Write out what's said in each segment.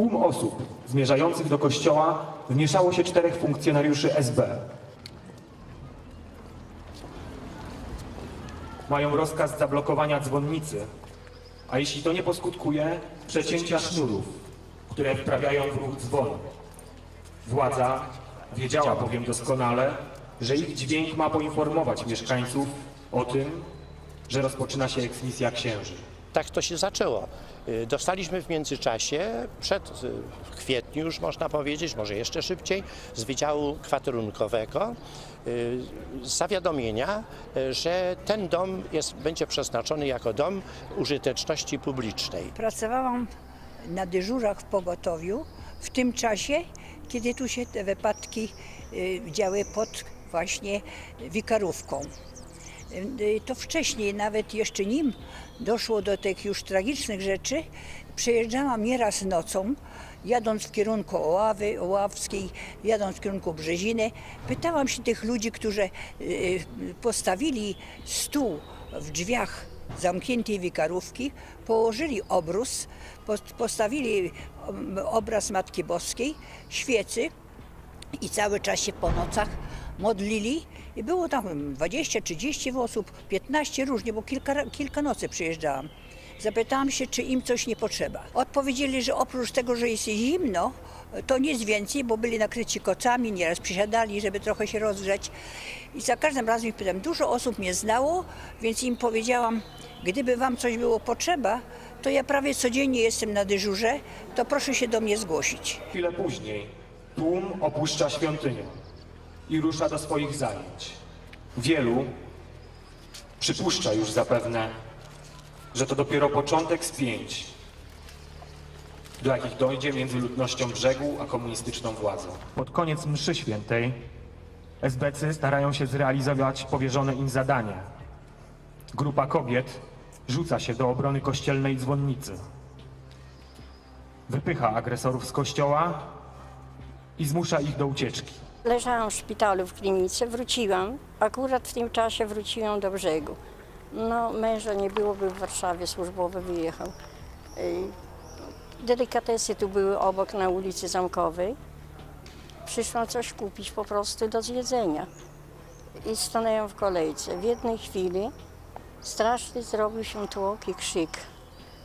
tłum osób zmierzających do kościoła wmieszało się czterech funkcjonariuszy SB. Mają rozkaz zablokowania dzwonnicy, a jeśli to nie poskutkuje, przecięcia sznurów, które wprawiają w ruch dzwon. Władza wiedziała bowiem doskonale, że ich dźwięk ma poinformować mieszkańców o tym, że rozpoczyna się eksmisja księży. Tak to się zaczęło. Y, Dostaliśmy w międzyczasie, przed y, w kwietniu już można powiedzieć, może jeszcze szybciej, z Wydziału Kwaterunkowego y, zawiadomienia, że ten dom jest, będzie przeznaczony jako dom użyteczności publicznej. Pracowałam na dyżurach w pogotowiu w tym czasie, kiedy tu się te wypadki działy pod właśnie wikarówką. Y, To wcześniej, nawet jeszcze nim doszło do tych już tragicznych rzeczy, przejeżdżałam nieraz nocą, jadąc w kierunku Oławy, Oławskiej, jadąc w kierunku Brzeziny. Pytałam się tych ludzi, którzy y, postawili stół w drzwiach zamkniętej wikarówki, położyli obrus, pos- postawili um, obraz Matki Boskiej, świecy i cały czas się po nocach modlili. I było tam 20-30 osób, 15 różnie, bo kilka, kilka nocy przyjeżdżałam. Zapytałam się, czy im coś nie potrzeba. Odpowiedzieli, że oprócz tego, że jest zimno, to nic więcej, bo byli nakryci kocami, nieraz przysiadali, żeby trochę się rozgrzać. I za każdym razem ich pytam, dużo osób mnie znało, więc im powiedziałam, gdyby wam coś było potrzeba, to ja prawie codziennie jestem na dyżurze, to proszę się do mnie zgłosić. Chwilę później tłum opuszcza świątynię i rusza do swoich zajęć. Wielu przypuszcza już zapewne, że to dopiero początek spięć, do jakich dojdzie między ludnością brzegu a komunistyczną władzą. Pod koniec mszy świętej SBC starają się zrealizować powierzone im zadanie. Grupa kobiet rzuca się do obrony kościelnej dzwonnicy. Wypycha agresorów z kościoła i zmusza ich do ucieczki. Leżałam w szpitalu w klinice, wróciłam. Akurat w tym czasie wróciłam do brzegu. No, męża nie było, był w Warszawie, służbowy wyjechał. Delikatesy tu były obok na ulicy Zamkowej. Przyszłam coś kupić po prostu do zjedzenia. I stanęłam w kolejce. W jednej chwili straszny zrobił się tłok i krzyk.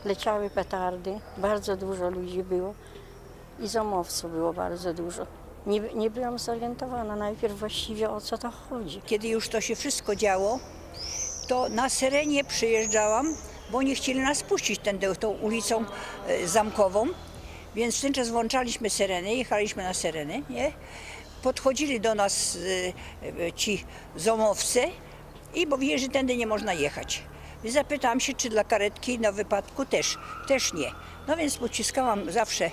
Leciały petardy, bardzo dużo ludzi było i zomowców było bardzo dużo. Nie, nie byłam zorientowana najpierw właściwie o co to chodzi. Kiedy już to się wszystko działo, to na Syrenie przyjeżdżałam, bo nie chcieli nas puścić tędy, tą ulicą e, zamkową. Więc w ten czas włączaliśmy syreny, jechaliśmy na syreny, nie? Podchodzili do nas e, e, ci zomowcy i mówili, że tędy nie można jechać. Więc zapytałam się, czy dla karetki na wypadku też. Też nie. No więc pociskałam zawsze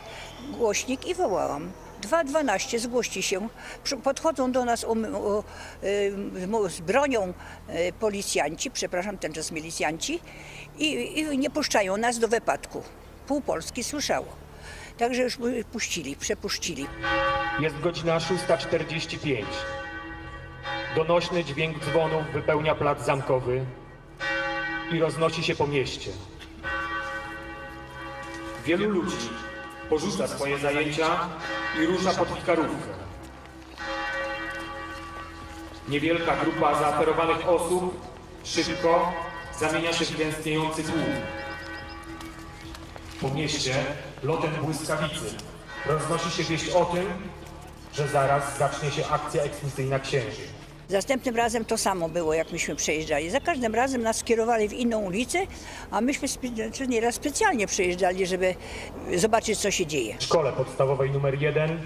głośnik i wołałam. 2.12, zgłoście się. Podchodzą do nas um, u, mu- z bronią y, policjanci, przepraszam, ten czas milicjanci i, i nie puszczają nas do wypadku. Pół Polski słyszało. Także już puścili, przepuścili. Jest godzina 6.45. Donośny dźwięk dzwonów wypełnia plac zamkowy i roznosi się po mieście. Wielu ludzi porzuca swoje zajęcia i rusza pod wikarówkę. Niewielka grupa zaaferowanych osób szybko zamienia się w gęstniejący tłum. Po mieście lotem błyskawicy roznosi się wieść o tym, że zaraz zacznie się akcja eksmisyjna księży. Następnym razem to samo było, jak myśmy przejeżdżali. Za każdym razem nas skierowali w inną ulicę, a myśmy spe- czy nieraz specjalnie przejeżdżali, żeby zobaczyć, co się dzieje. W szkole podstawowej numer 1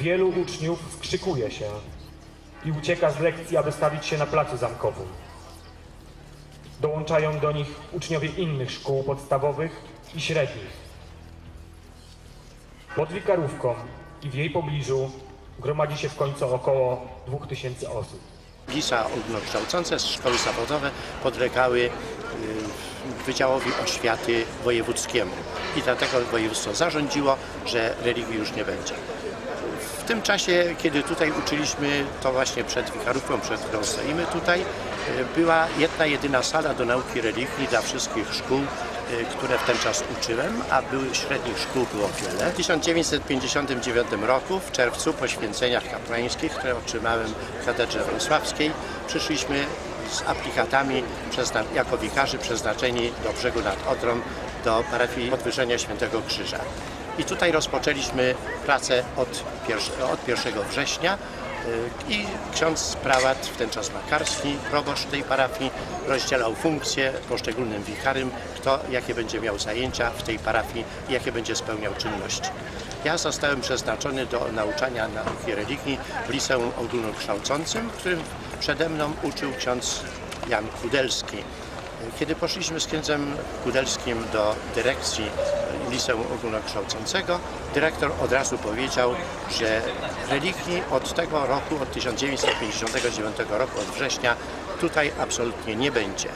wielu uczniów skrzykuje się i ucieka z lekcji, aby stawić się na placu zamkowym. Dołączają do nich uczniowie innych szkół podstawowych i średnich. Pod Wikarówką i w jej pobliżu gromadzi się w końcu około 2000 osób. Lisa ogólnokształcące szkoły zawodowe podlegały y, Wydziałowi Oświaty Wojewódzkiemu i dlatego województwo zarządziło, że religii już nie będzie. W tym czasie, kiedy tutaj uczyliśmy, to właśnie przed Wicharówką, przed którą stoimy tutaj, y, była jedna jedyna sala do nauki religii dla wszystkich szkół które w ten czas uczyłem, a były średnich szkół było wiele. W 1959 roku, w czerwcu, po święceniach kapłańskich, które otrzymałem w katedrze wrocławskiej, przyszliśmy z aplikatami jako wikarzy przeznaczeni do brzegu nad Odrą, do parafii Podwyższenia Świętego Krzyża. I tutaj rozpoczęliśmy pracę od, od 1 września y, i ksiądz prałat, w ten czas Makarski, proboszcz tej parafii, rozdzielał funkcje poszczególnym wikarym, kto jakie będzie miał zajęcia w tej parafii i jakie będzie spełniał czynności. Ja zostałem przeznaczony do nauczania nauki religii w liceum ogólnokształcącym, w którym przede mną uczył ksiądz Jan Kudelski. Kiedy poszliśmy z księdzem Kudelskim do dyrekcji Liceum Ogólnokształcącego, dyrektor od razu powiedział, że religii od tego roku, od 1959 roku, od września, tutaj absolutnie nie będzie.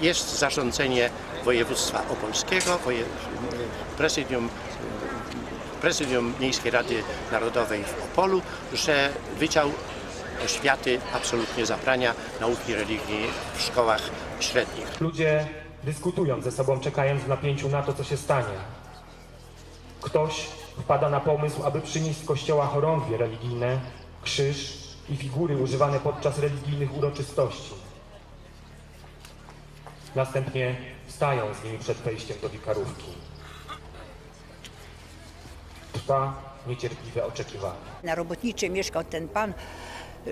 Jest zarządzenie województwa opolskiego, prezydium, prezydium Miejskiej Rady Narodowej w Opolu, że Wydział Oświaty absolutnie zabrania nauki religii w szkołach średnich. Ludzie dyskutują ze sobą, czekając w napięciu na to, co się stanie. Ktoś wpada na pomysł, aby przynieść z kościoła chorągwie religijne, krzyż i figury używane podczas religijnych uroczystości. Następnie stają z nimi przed wejściem do wikarówki. Trwa niecierpliwe oczekiwanie. Na robotniczej mieszkał ten pan,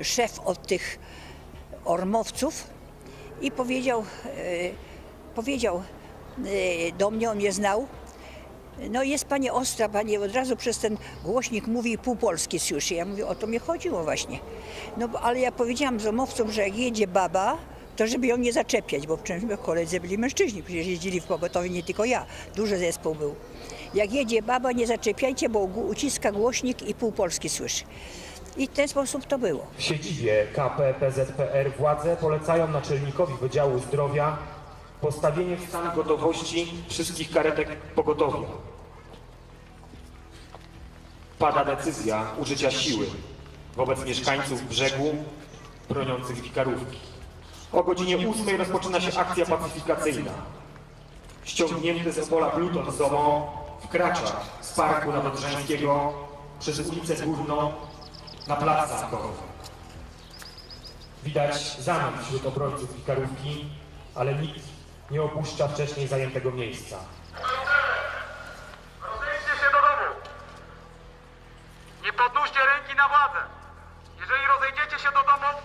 szef od tych ormowców i powiedział, e, powiedział e, do mnie, on mnie znał, no jest pani ostra, pani od razu przez ten głośnik mówi pół Polski słyszy. Ja mówię, o to mnie chodziło właśnie. No ale ja powiedziałam zomowcom, że jak jedzie baba, to żeby ją nie zaczepiać, bo przecież my koledzy byli mężczyźni, przecież jeździli w pogotowie, nie tylko ja, duży zespół był. Jak jedzie baba, nie zaczepiajcie, bo uciska głośnik i pół Polski słyszy. I w ten sposób to było. W siedzibie KP PZPR władze polecają naczelnikowi Wydziału Zdrowia postawienie w stan gotowości wszystkich karetek pogotowia. Pada decyzja użycia siły wobec mieszkańców brzegu broniących wikarówki. O godzinie 8 rozpoczyna się akcja pacyfikacyjna. Ściągnięty z Opola Pluton ZOMO wkracza z parku Nadodrzańskiego przez ulicę Górną na plac zamkowy. Widać zamęt wśród obrońców wikarówki, ale nikt nie opuszcza wcześniej zajętego miejsca. Rozejdźcie się do domu. Nie podnóżcie ręki na władzę. Jeżeli rozejdziecie się do domów,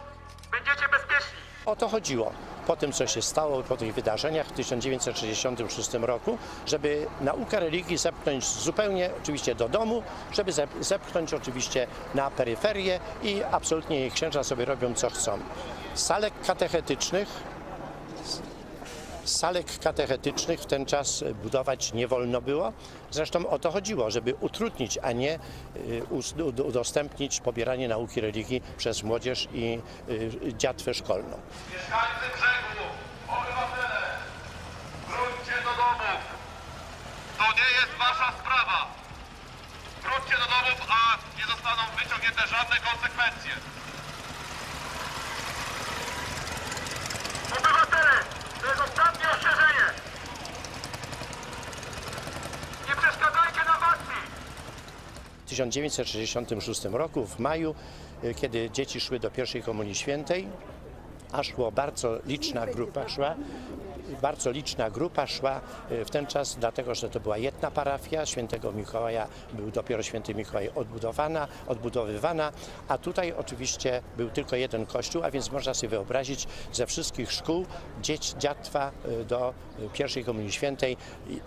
będziecie bezpieczni. O to chodziło. Po tym, co się stało, po tych wydarzeniach w 1966 roku, żeby naukę religii zepchnąć zupełnie oczywiście do domu, żeby zep- zepchnąć oczywiście na peryferię i absolutnie księża sobie robią co chcą. Salek katechetycznych salek katechetycznych w ten czas budować nie wolno było. Zresztą o to chodziło, żeby utrudnić, a nie y, udostępnić pobieranie nauki religii przez młodzież i y, dziatwę szkolną. Mieszkańcy brzegu, obywatele, wróćcie do domów. To nie jest wasza sprawa. Wróćcie do domów, a nie zostaną wyciągnięte żadne konsekwencje. Obywatele, to jest ostatnie Nie przeszkadzajcie. W 1966 roku, w maju, y, kiedy dzieci szły do pierwszej Komunii Świętej, a szło bardzo liczna grupa szła, bardzo liczna grupa szła y, w ten czas, dlatego że to była jedna parafia. Świętego Mikołaja, był dopiero święty Mikołaj odbudowana, odbudowywana, a tutaj oczywiście był tylko jeden kościół, a więc można sobie wyobrazić ze wszystkich szkół dzieć, dziatwa y, do y, pierwszej Komunii Świętej,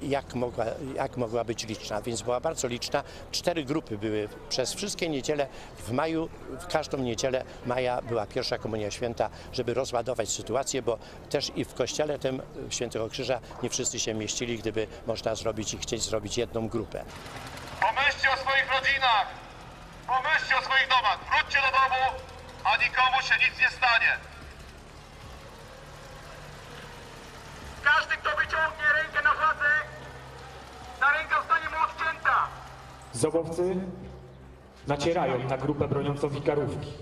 jak mogła, jak mogła być liczna, więc była bardzo liczna. Cztery grupy były przez wszystkie niedziele. W maju, w każdą niedzielę maja była pierwsza Komunia Święta, żeby rozładować sytuację, bo też i w kościele tym Świętego Krzyża nie wszyscy się mieścili, gdyby można zrobić i chcieć zrobić jedną grupę. Pomyślcie o swoich rodzinach! Pomyślcie o swoich domach! Wróćcie do domu, a nikomu się nic nie stanie! Każdy, kto wyciągnie rękę na władzę, ta ręka zostanie mu odcięta! Zobowcy nacierają na grupę broniącą wikarówki.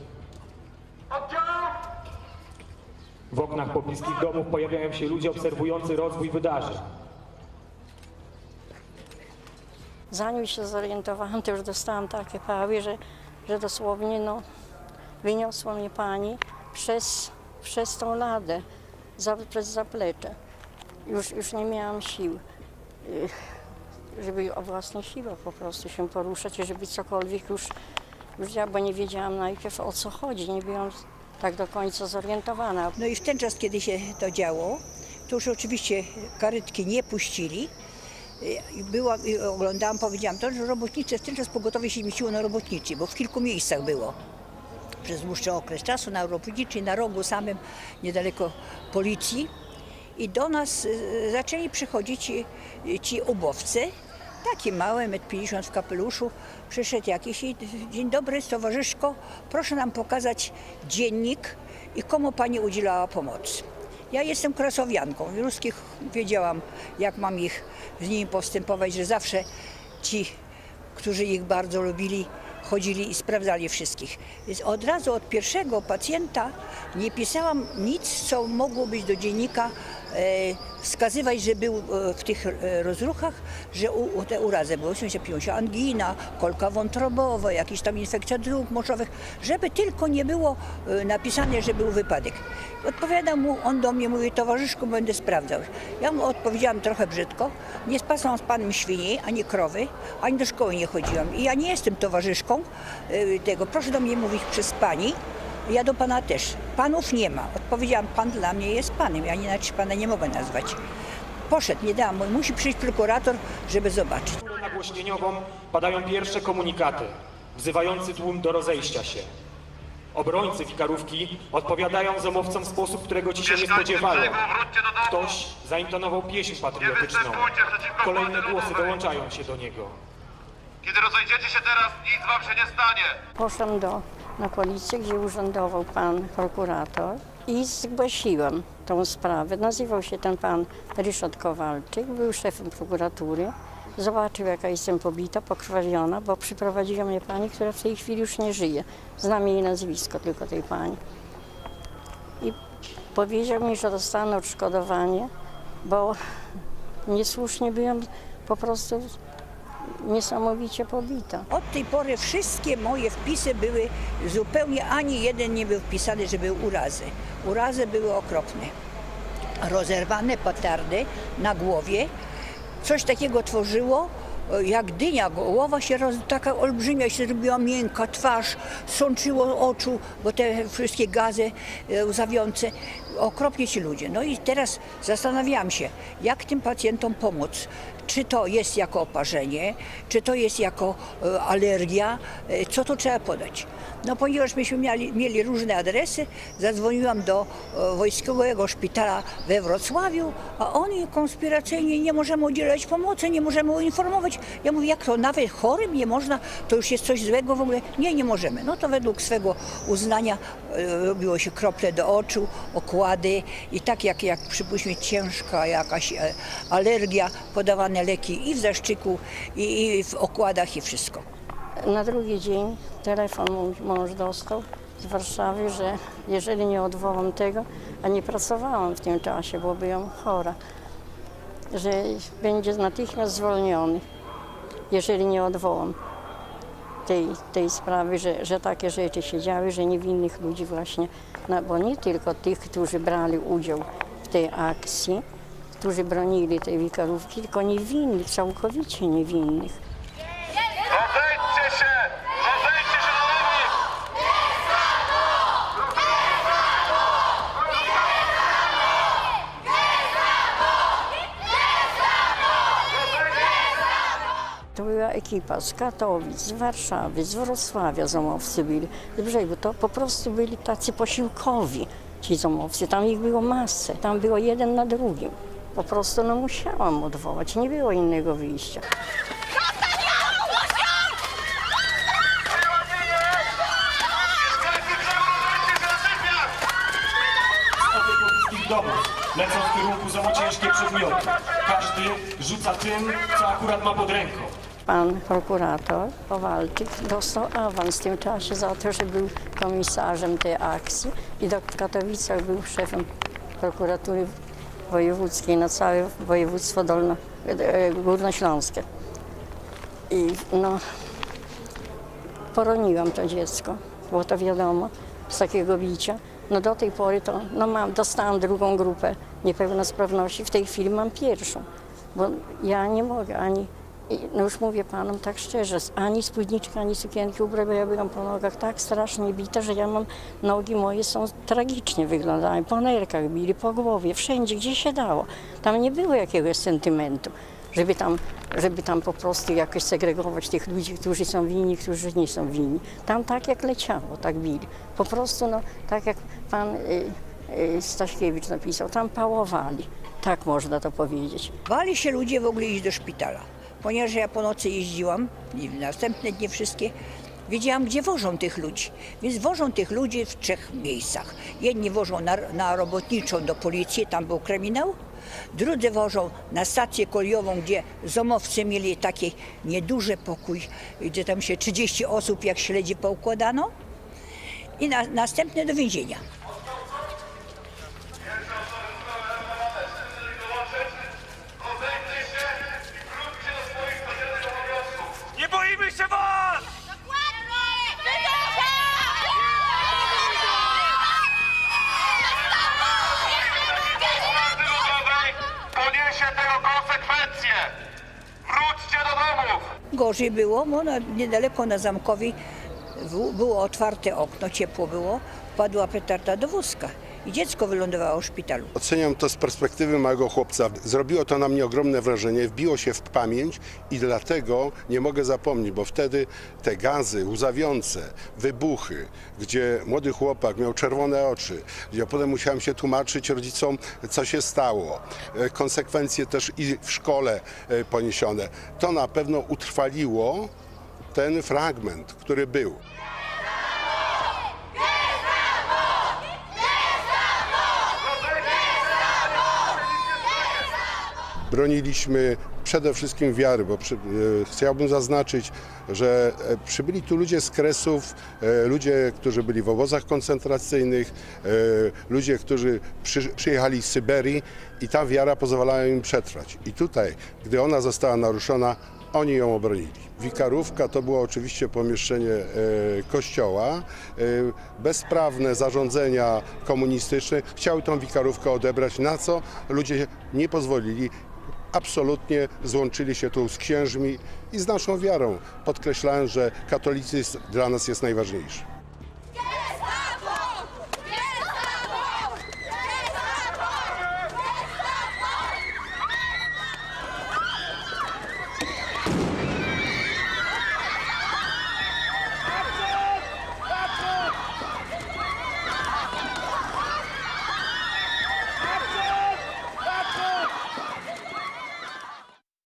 W oknach pobliskich domów pojawiają się ludzie obserwujący rozwój wydarzeń. Zanim się zorientowałam, to już dostałam takie pały, że, że dosłownie no, wyniosła mnie pani przez, przez tą ladę, za, przez zaplecze. Już, już nie miałam sił, żeby o własne siłach po prostu się poruszać żeby cokolwiek już, już bo nie wiedziałam najpierw o co chodzi, nie byłam tak do końca zorientowana. No i w ten czas, kiedy się to działo, to już oczywiście karetki nie puścili. Była, oglądałam, powiedziałam to, że robotnicze w ten czas pogotowie się mieściło na robotniczy, bo w kilku miejscach było. Przez dłuższy okres czasu na robotniczy, na rogu samym, niedaleko policji. I do nas y, zaczęli przychodzić y, ci ubowcy, takie małe, 1,50 m w kapeluszu. Przyszedł jakiś i dzień dobry, towarzyszko, proszę nam pokazać dziennik i komu pani udzielała pomocy. Ja jestem krasowianką. Ruskich wiedziałam, jak mam ich z nimi postępować, że zawsze ci, którzy ich bardzo lubili, chodzili i sprawdzali wszystkich. Więc od razu od pierwszego pacjenta nie pisałam nic, co mogło być do dziennika wskazywać, że był e, w tych e, rozruchach, że u, te urazy były, w sensie piją się angina, kolka wątrobowa, jakieś tam infekcja dróg moczowych, żeby tylko nie było e, napisane, że był wypadek. Odpowiadam mu, on do mnie mówi, towarzyszku, będę sprawdzał. Ja mu odpowiedziałam trochę brzydko, nie spasłam z panem świni, ani krowy, ani do szkoły nie chodziłam. I ja nie jestem towarzyszką e, tego, proszę do mnie mówić przez pani, ja do pana też. Panów nie ma. Odpowiedziałam, pan dla mnie jest panem. Ja inaczej pana nie mogę nazwać. Poszedł, nie dałam. mu. Musi przyjść prokurator, żeby zobaczyć. Nagłośnieniową padają pierwsze komunikaty, wzywający tłum do rozejścia się. Obrońcy wikarówki odpowiadają zamowcom w sposób, którego ci się nie spodziewają. Ktoś zaintonował pieśń patriotyczną. Kolejne głosy dołączają się do niego. Kiedy rozejdziecie się teraz, nic wam się nie stanie. Poszłam do, na policję, gdzie urzędował pan prokurator i zgłosiłam tą sprawę. Nazywał się ten pan Ryszard Kowalczyk, był szefem prokuratury. Zobaczył, jaka jestem pobita, pokrwawiona, bo przyprowadziła mnie pani, która w tej chwili już nie żyje. Znam jej nazwisko tylko tej pani. I powiedział mi, że dostanę odszkodowanie, bo niesłusznie byłam po prostu niesamowicie pobita. Od tej pory wszystkie moje wpisy były zupełnie, ani jeden nie był wpisany, że był urazy. Urazy były okropne. Rozerwane petardy na głowie. Coś takiego tworzyło, jak dynia, głowa się roz, taka olbrzymia się zrobiła miękka, twarz, sączyło oczu, bo te wszystkie gazy e, łzawiące, okropnie ci ludzie. No i teraz zastanawiałam się, jak tym pacjentom pomóc. Czy to jest jako oparzenie, czy to jest jako e, alergia, e, co to trzeba podać. No ponieważ myśmy mieli, mieli różne adresy, zadzwoniłam do e, wojskowego szpitala we Wrocławiu, a oni konspiracyjnie nie możemy udzielać pomocy, nie możemy informować. Ja mówię, jak to nawet chorym nie można, to już jest coś złego w ogóle. Nie, nie możemy. No to według swego uznania robiło się krople do oczu, okłady i tak jak, jak przypuśćmy ciężka jakaś alergia, podawane leki i w zaszczyku, i, i w okładach i wszystko. Na drugi dzień telefon mój mąż dostał z Warszawy, że jeżeli nie odwołam tego, a nie pracowałam w tym czasie, bo byłam chora, że będzie natychmiast zwolniony, jeżeli nie odwołam tej, tej sprawy, że, że takie rzeczy się działy, że niewinnych ludzi właśnie, no, bo nie tylko tych, którzy brali udział w tej akcji, którzy bronili tej wikarówki, tylko niewinnych, całkowicie niewinnych. Rozejdźcie się! Rozejdźcie się do! To była ekipa z Katowic, z Warszawy, z Wrocławia zomowcy byli. Z brzegu to po prostu byli tacy posiłkowi ci zomowcy. Tam ich było masę, tam było jeden na drugim. Po prostu no musiałam odwołać, nie było innego wyjścia. Lecą w kierunku znowu ciężkie przedmioty. Każdy rzuca tym, co akurat ma pod ręką. pan prokurator Kowalczyk dostał awans w tym czasie za to, że był komisarzem tej akcji i do- Katowicach był szefem prokuratury wojewódzkiej na całe województwo dolno, e, górnośląskie. I no, poroniłam to dziecko, było to wiadomo, z takiego bicia. No do tej pory to, no mam, dostałam drugą grupę niepełnosprawności, w tej chwili mam pierwszą, bo ja nie mogę ani, no już mówię panom tak szczerze, ani spódniczki, ani sukienki byłam po nogach tak strasznie bita, że ja mam, nogi moje są tragicznie wyglądają, po nerkach bili, po głowie, wszędzie, gdzie się dało. Tam nie było jakiegoś sentymentu żeby tam, żeby tam po prostu jakoś segregować tych ludzi, którzy są winni, którzy nie są winni. Tam tak jak leciało, tak bili. Po prostu, no, tak jak pan y, y, Staśkiewicz napisał, tam pałowali. Tak można to powiedzieć. Bali się ludzie w ogóle iść do szpitala, ponieważ ja po nocy jeździłam i w następne dni wszystkie. Wiedziałam, gdzie wożą tych ludzi. Więc wożą tych ludzi w trzech miejscach. Jedni wożą na, na robotniczą do policji, tam był kryminał. Drudzy wożą na stację kolejową, gdzie zomowcy mieli taki nieduży pokój, gdzie tam się 30 osób jak śledzi poukładano. I na, następne do więzienia. Gorzej było, bo na, niedaleko na Zamkowi było otwarte okno, ciepło było, wpadła petarda do wózka i dziecko wylądowało w szpitalu. Oceniam to z perspektywy małego chłopca. Zrobiło to na mnie ogromne wrażenie, wbiło się w pamięć i dlatego nie mogę zapomnieć, bo wtedy te gazy łzawiące, wybuchy, gdzie młody chłopak miał czerwone oczy, gdzie potem musiałem się tłumaczyć rodzicom, co się stało, e, konsekwencje też i w szkole e, poniesione, to na pewno utrwaliło ten fragment, który był. Broniliśmy przede wszystkim wiary, bo przy, e, chciałbym zaznaczyć, że e, przybyli tu ludzie z Kresów, e, ludzie, którzy byli w obozach koncentracyjnych, ludzie, którzy przy, przyjechali z Syberii i ta wiara pozwalała im przetrwać. I tutaj, gdy ona została naruszona, oni ją obronili. Wikarówka to było oczywiście pomieszczenie kościoła. Bezprawne zarządzenia komunistyczne chciały tą wikarówkę odebrać, na co ludzie nie pozwolili. Absolutnie złączyli się tu z księżmi i z naszą wiarą, podkreślając, że katolicyzm dla nas jest najważniejszy.